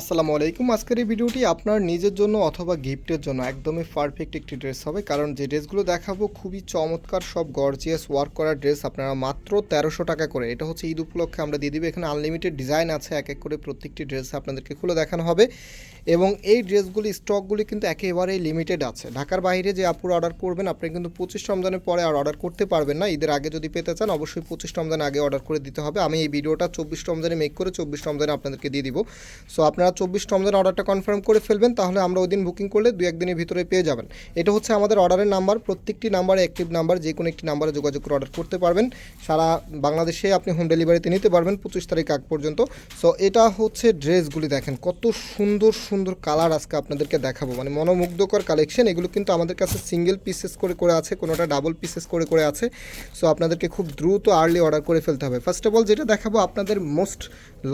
আসসালামু আলাইকুম। আজকের এই ভিডিওটি আপনার নিজের জন্য অথবা গিফটের জন্য একদমই পারফেক্ট একটি ড্রেস হবে। কারণ যে ড্রেসগুলো দেখাবো খুবই চমৎকার, সব গর্জিয়াস ওয়ার্ক করা ড্রেস আপনারা মাত্র তেরোশো টাকা করে। এটা হচ্ছে ঈদ উপলক্ষে আমরা দিয়ে দিব। এখানে আনলিমিটেড ডিজাইন আছে, এক এক করে প্রত্যেকটি ড্রেস আপনাদেরকে খুলে দেখানো হবে। এবং এই ড্রেসগুলি, স্টকগুলি কিন্তু একেবারেই লিমিটেড আছে। ঢাকার বাইরে যে আপুর অর্ডার করবেন, আপনি কিন্তু পঁচিশ রমজানের পরে আর অর্ডার করতে পারবেন না। ঈদের আগে যদি পেতে চান, অবশ্যই পঁচিশ রমজান আগে অর্ডার করে দিতে হবে। আমি এই ভিডিওটা চব্বিশ রমজানে মেক করে চব্বিশ রমজানে আপনাদেরকে দিয়ে দিব। সো আপনারা চব্বিশ রমজান অর্ডারটা কনফার্ম করে ফেলবেন, তাহলে আমরা ওই দিন বুকিং করলে দু একদিনের ভিতরে পেয়ে যাবেন। এটা হচ্ছে আমাদের অর্ডারের নাম্বার প্রত্যেকটি নাম্বারে অ্যাক্টিভ নাম্বার যে কোনো একটি নাম্বারে যোগাযোগ করে অর্ডার করতে পারবেন। সারা বাংলাদেশে আপনি হোম ডেলিভারিতে নিতে পারবেন পঁচিশ তারিখ আগ পর্যন্ত। সো এটা হচ্ছে ড্রেসগুলি দেখেন, কত সুন্দর সুন্দর কালার আজকে আপনাদেরকে দেখাবো। মানে মনোমুগ্ধকর কালেকশন এগুলো কিন্তু আমাদের কাছে সিঙ্গেল পিসেস করে করে আছে, কোনোটা ডাবল পিসেস করে করে আছে। সো আপনাদেরকে খুব দ্রুত আর্লি অর্ডার করে ফেলতে হবে। ফার্স্ট অফ অল যেটা দেখাবো আপনাদের মোস্ট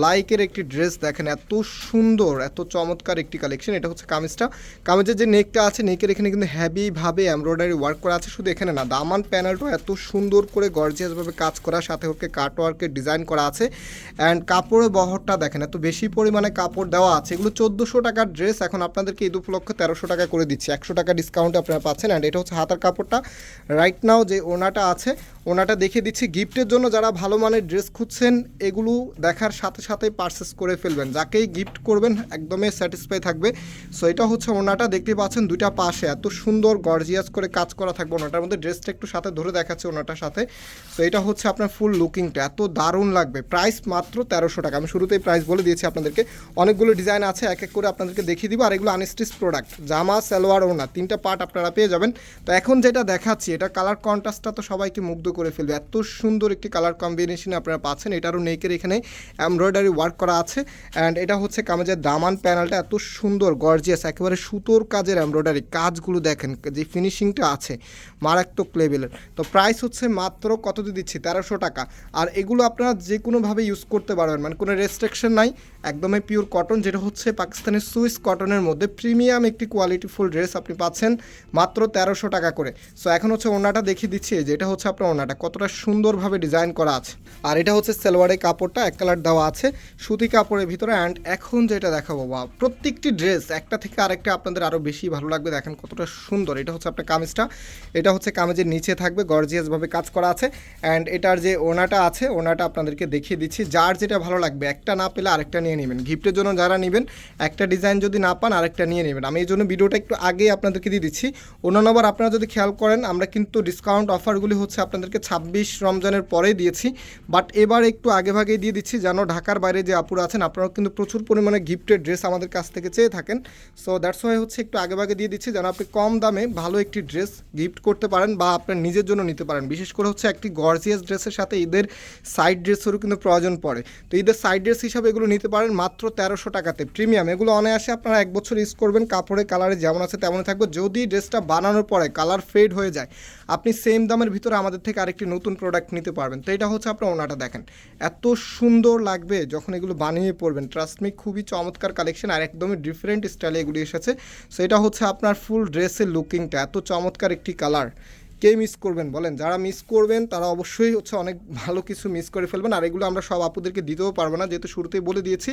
লাইকের একটি ড্রেস দেখেন, এত সুন্দর, এত চমৎকার একটি কালেকশন এটা হচ্ছে কামিজটা। কামিজের যে নেকটা আছে নেকের এখানে কিন্তু হ্যাভিভাবে এমব্রয়ডারি ওয়ার্ক করা আছে, শুধু এখানে না, দামান প্যানেলটা এত সুন্দর করে গর্জিয়াসভাবে কাজ করা, সাথে ওকে কাট ওয়ার্কের ডিজাইন করা আছে। অ্যান্ড কাপড়ের বহরটা দেখেন, এত বেশি পরিমাণে কাপড় দেওয়া আছে, এগুলো চোদ্দোশো টাকার ড্রেস এখন আপনাদেরকে ঈদ উপলক্ষে তেরোশো টাকা করে দিচ্ছি। একশো টাকা ডিসকাউন্ট আপনারা পাচ্ছেন অ্যান্ড এটা হচ্ছে হাতার কাপড়টা। রাইট নাও যে ওনাটা আছে, ওনাটা দেখে দিচ্ছি গিফটের জন্য যারা ভালো মানের ড্রেস খুঁজছেন, এগুলো দেখার সাথে সাথে পারচেস করে ফেলবেন। যাকেই গিফট করবেন একদমই স্যাটিসফাই থাকবে। সো এটা হচ্ছে ওনাটা, দেখতে পাচ্ছেন দুইটা পাশে এত সুন্দর গর্জিয়াস করে কাজ করা থাকবে ওনাটার মধ্যে। ড্রেসটা একটু সাথে ধরে দেখাচ্ছে ওনাটার সাথে। সো এটা হচ্ছে আপনার ফুল লুকিংটা এত দারুণ লাগবে। প্রাইস মাত্র তেরোশো টাকা। আমি শুরুতেই প্রাইস বলে দিয়েছি আপনাদেরকে। অনেকগুলো ডিজাইন আছে, এক এক করে আপনাদেরকে দেখিয়ে দিব, আর এগুলো আনস্টিচ প্রোডাক্ট জামা, সালোয়ার ওনা তিনটা পার্ট আপনারা পেয়ে যাবেন। তো এখন যেটা দেখাচ্ছি, এটা কালার কন্ট্রাস্টটা তো সবাইকে মুগ্ধ করে ফেলবে। এত সুন্দর একটি কালার কম্বিনেশন আপনারা পাচ্ছেন এটারও নেকের এখানে এমব্রয়ডারি ওয়ার্ক করা আছে। অ্যান্ড এটা হচ্ছে কামেজের দামান প্যানেলটা এত সুন্দর গর্জিয়াস একেবারে সুতোর কাজের এমব্রয়ডারি কাজগুলো দেখেন, যে ফিনিশিংটা আছে, মারাত্মক লেভেলের তো প্রাইস হচ্ছে মাত্র কত দিয়ে দিচ্ছি? তেরোশো টাকা। আর এগুলো আপনারা যে কোনোভাবে ইউজ করতে পারবেন মানে কোনো রেস্ট্রিকশন নাই, একদমই পিওর কটন যেটা হচ্ছে পাকিস্তানের সুইস কটনের মধ্যে প্রিমিয়াম একটি কোয়ালিটিফুল ড্রেস আপনি পাচ্ছেন মাত্র তেরোশো টাকা করে। সো এখন হচ্ছে ওনাটা দেখিয়ে দিচ্ছি যে এটা হচ্ছে আপনার ওনাটা কতটা সুন্দরভাবে ডিজাইন করা আছে। আর এটা হচ্ছে সালোয়ারের কাপড়টা, এক কালার দেওয়া আছে সুতি কাপড়ের ভিতরে। অ্যান্ড এখন যেটা দেখাবো বা প্রত্যেকটি ড্রেস একটা থেকে আরেকটা আপনাদের আরও বেশি ভালো লাগবে। দেখেন কতটা সুন্দর, এটা হচ্ছে আপনার কামিজটা। এটা হচ্ছে কামিজের নিচে থাকবে গর্জিয়াসভাবে কাজ করা আছে। অ্যান্ড এটার যে ওনাটা আছে ওনাটা আপনাদেরকে দেখিয়ে দিচ্ছি। যার যেটা ভালো লাগবে, একটা না পেলে আরেকটা নিয়ে নেবেন। গিফটের জন্য যারা নেবেন, একটা যদি না পান, আরেকটা নিয়ে নেবেন। আমি এই জন্য ভিডিওটা একটু আগে আপনাদেরকে দিয়ে দিচ্ছি। অন্য নম্বর আপনারা যদি খেয়াল করেন, আমরা কিন্তু ডিসকাউন্ট অফারগুলি হচ্ছে আপনাদেরকে ছাব্বিশ রমজানের পরেই দিয়েছি। বাট এবার একটু আগে ভাগেই দিয়ে দিচ্ছি, যেন ঢাকার বাইরে যে আপুরা আছেন, আপনারাও কিন্তু প্রচুর পরিমাণে গিফটের ড্রেস আমাদের কাছ থেকে চেয়ে থাকেন। সো দ্যাটস ওয়াই হচ্ছে একটু আগে ভাগে দিয়ে দিচ্ছি, যেন আপনি কম দামে ভালো একটি ড্রেস গিফট করতে পারেন বা আপনার নিজের জন্য নিতে পারেন। বিশেষ করে হচ্ছে একটি গর্জিয়াস ড্রেসের সাথে ঈদের সাইড ড্রেসেরও কিন্তু প্রয়োজন পড়ে। তো ঈদের সাইড ড্রেস হিসাবে এগুলো নিতে পারেন মাত্র তেরোশো টাকাতে। প্রিমিয়াম এগুলো অনায়াসে আপনারা এক বছর ইউজ করবেন, কাপড়ের কালারে যেমন আছে তেমনই থাকবে। যদি ড্রেসটা বানানোর পরে কালার ফেড হয়ে যায়, আপনি সেম দামের ভিতরে আমাদের থেকে আরেকটি নতুন প্রোডাক্ট নিতে পারবেন। তো এটা হচ্ছে আপনার ওনাটা দেখেন। এত সুন্দর লাগবে যখন এগুলো বানিয়ে পড়বেন ট্রাস্ট মি খুবই চমৎকার কালেকশন আর একদমই ডিফারেন্ট স্টাইলে এগুলি এসেছে। সো এটা হচ্ছে আপনার ফুল ড্রেসের লুকিংটা এত চমৎকার একটি কালার কে মিস করবেন বলেন? যারা মিস করবেন, তারা অবশ্যই হচ্ছে অনেক ভালো কিছু মিস করে ফেলবেন। আর এগুলো আমরা সব আপুদেরকে দিতেও পারব না, যেহেতু শুরুতেই বলে দিয়েছি,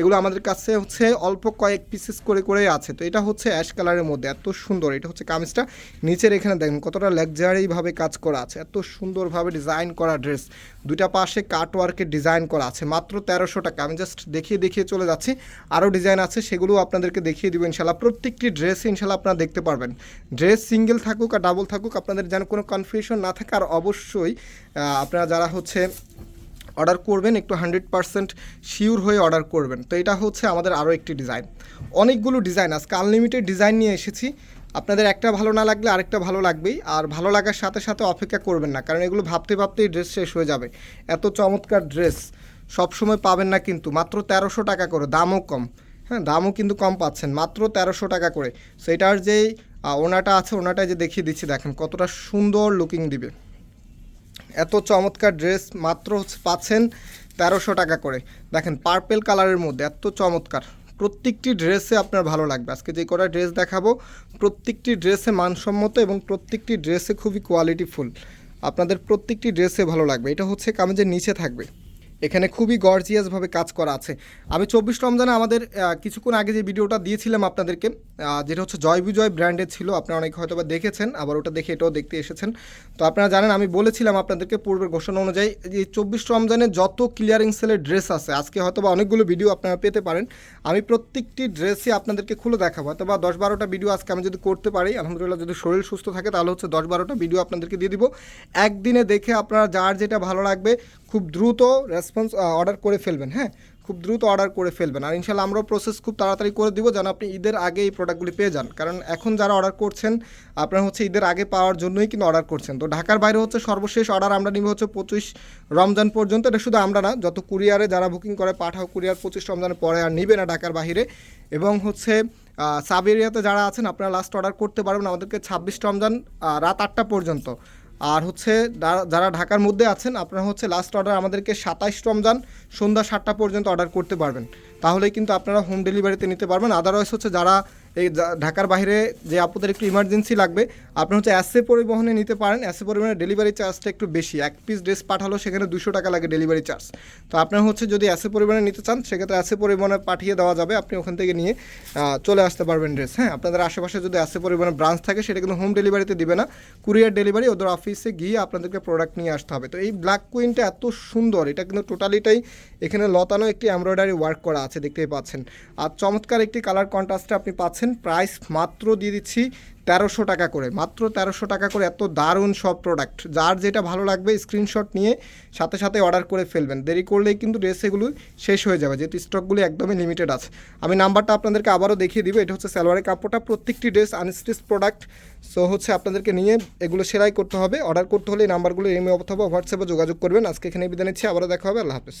এগুলো আমাদের কাছে হচ্ছে অল্প কয়েক পিসেস করে করে আছে। তো এটা হচ্ছে অ্যাশ কালারের মধ্যে, এত সুন্দর। এটা হচ্ছে কামিজটা নিচের এখানে দেখেন, কতটা লাক্সারিভাবে কাজ করা আছে। এত সুন্দরভাবে ডিজাইন করা ড্রেস দুইটা পাশে কাট ওয়ার্কের ডিজাইন করা আছে। মাত্র তেরোশো টাকা। আমি জাস্ট দেখিয়ে দেখিয়ে চলে যাচ্ছি। আরও ডিজাইন আছে সেগুলো আপনাদেরকে দেখিয়ে দিব ইনশাল্লাহ। প্রত্যেকটি ড্রেস ইনশাল্লাহ আপনারা দেখতে পারবেন। ড্রেস সিঙ্গেল থাকুক আর ডাবল থাকুক, আপনাদের যেন কোনো কনফিউশন না থাকে, আর অবশ্যই আপনারা যারা হচ্ছে অর্ডার করবেন, একটু হান্ড্রেড পারসেন্ট শিওর হয়ে অর্ডার করবেন। তো এটা হচ্ছে আমাদের আরও একটি ডিজাইন অনেকগুলো ডিজাইন আজকে আনলিমিটেড ডিজাইন নিয়ে এসেছি। আপনাদের একটা ভালো না লাগলে আরেকটা ভালো লাগবেই। আর ভালো লাগার সাথে সাথে অপেক্ষা করবেন না, কারণ এগুলো ভাবতে ভাবতেই ড্রেস শেষ হয়ে যাবে। এত চমৎকার ড্রেস সবসময় পাবেন না কিন্তু, মাত্র তেরোশো টাকা করে, দামও কম। হ্যাঁ দামও কিন্তু কম পাচ্ছেন, মাত্র তেরোশো টাকা করে। সেটার যেই ওনাটা আছে ওনাটা যে দেখিয়ে দিচ্ছি, দেখেন কতটা সুন্দর লুকিং দিবে। এত চমৎকার ড্রেস মাত্র পাচ্ছেন তেরোশো টাকা করে। দেখেন পার্পেল কালারের মধ্যে এত চমৎকার। প্রত্যেকটি ড্রেসে আপনার ভালো লাগবে। আজকে যে কটা ড্রেস দেখাবো, প্রত্যেকটি ড্রেসে মানসম্মত এবং প্রত্যেকটি ড্রেসে খুবই কোয়ালিটিফুল আপনাদের প্রত্যেকটি ড্রেসে ভালো লাগবে। এটা হচ্ছে কামেজের নিচে থাকবে। এখানে খুবই গর্জিয়াসভাবে কাজ করা আছে। আমি চব্বিশ রমজানে আমাদের কিছুক্ষণ আগে যে ভিডিওটা দিয়েছিলাম আপনাদেরকে যেটা হচ্ছে জয় বিজয় ব্র্যান্ডের ছিল, আপনারা অনেক হয়তো বা দেখেছেন, আবার ওটা দেখে এটাও দেখতে এসেছেন। তো আপনারা জানেন, আমি বলেছিলাম আপনাদেরকে পূর্বের ঘোষণা অনুযায়ী যে চব্বিশ রমজানে যত ক্লিয়ারিং সেলের ড্রেস আছে, আজকে হয়তো বা অনেকগুলো ভিডিও আপনারা পেতে পারেন, আমি প্রত্যেকটি ড্রেসই আপনাদেরকে খুলে দেখাবো। হয়তো বা দশ বারোটা ভিডিও আজকে আমি যদি করতে পারি, আলহামদুলিল্লাহ যদি শরীর সুস্থ থাকে, তাহলে হচ্ছে দশ বারোটা ভিডিও আপনাদেরকে দিয়ে দিব। একদিনে দেখে আপনারা যার যেটা ভালো লাগবে, খুব দ্রুত রেসপন্স অর্ডার করে ফেলবেন হ্যাঁ? খুব দ্রুত অর্ডার করে ফেলবেন। আর ইনশাল্লাহ আমরাও প্রসেস খুব তাড়াতাড়ি করে দিব যেন আপনি ঈদের আগে এই প্রোডাক্টগুলি পেয়ে যান। কারণ এখন যারা অর্ডার করছেন, আপনারা হচ্ছে ঈদের আগে পাওয়ার জন্যই কিন্তু অর্ডার করছেন। তো ঢাকার বাইরে হচ্ছে সর্বশেষ অর্ডার আমরা নিব হচ্ছে পঁচিশ রমজান পর্যন্ত। এটা শুধু আমরা না, যত কুরিয়ারে যারা বুকিং করে, পাঠাও কুরিয়ার পঁচিশ রমজানের পরে আর নিবে না ঢাকার বাইরে। এবং হচ্ছে সাব এরিয়াতে যারা আছেন, আপনারা লাস্ট অর্ডার করতে পারবেন আমাদেরকে ছাব্বিশ রমজান রাত আটটা পর্যন্ত। আর হচ্ছে যারা- ঢাকার মধ্যে আছেন, আপনারা হচ্ছে লাস্ট অর্ডার আমাদেরকে সাতাইশ রমজান সন্ধ্যা সাতটা পর্যন্ত অর্ডার করতে পারবেন। তাহলেই কিন্তু আপনারা হোম ডেলিভারিতে নিতে পারবেন। আদারওয়াইজ হচ্ছে যারা এই ঢাকার বাইরে যে আপুদের একটু ইমার্জেন্সি লাগবে, আপনি হচ্ছে অ্যাসে পরিবহনে নিতে পারেন। অ্যাসে পরিবহনের ডেলিভারি চার্জটা একটু বেশি। এক পিস ড্রেস পাঠালো, সেখানে দুশো টাকা লাগে ডেলিভারি চার্জ তো আপনার হচ্ছে যদি অ্যাসে পরিবহনে নিতে চান, সেক্ষেত্রে অ্যাসে পরিবহনে পাঠিয়ে দেওয়া যাবে। আপনি ওখান থেকে নিয়ে চলে আসতে পারবেন ড্রেস হ্যাঁ আপনাদের আশেপাশে যদি অ্যাসে পরিবহনের ব্রাঞ্চ থাকে, সেটা কিন্তু হোম ডেলিভারিতে দিবে না। কুরিয়ার ডেলিভারি ওদের অফিসে গিয়ে আপনাদেরকে প্রোডাক্ট নিয়ে আসতে হবে। তো এই ব্ল্যাক কুইনটা এত সুন্দর, এটা কিন্তু টোটালিটাই এখানে লতানো একটি এমব্রয়ডারি ওয়ার্ক করা আছে, দেখতেই পাচ্ছেন। আর চমৎকার একটি কালার কন্ট্রাস্টে আপনি পাচ্ছেন। প্রাইস মাত্র দিয়ে দিচ্ছি তেরোশো টাকা করে। মাত্র তেরোশো টাকা করে এত দারুণ সব প্রোডাক্ট যার যেটা ভালো লাগবে স্ক্রিনশট নিয়ে সাথে সাথে অর্ডার করে ফেলবেন। দেরি করলেই কিন্তু ড্রেস এগুলো শেষ হয়ে যাবে, যেহেতু স্টকগুলি একদমই লিমিটেড আছে। আমি নাম্বারটা আপনাদেরকে আবারও দেখিয়ে দিব, এটা হচ্ছে সালোয়ারের কাপড়টা। প্রত্যেকটি ড্রেস আনস্টিচ প্রোডাক্ট সো হচ্ছে আপনাদেরকে নিয়ে এগুলো সেলাই করতে হবে। অর্ডার করতে হলে এই নাম্বারগুলো এমনি অথবা হোয়াটসঅ্যাপে যোগাযোগ করবেন। আজকে এখানে বিদায় নিচ্ছি, আবারও দেখা হবে। আল্লাহ হাফেজ।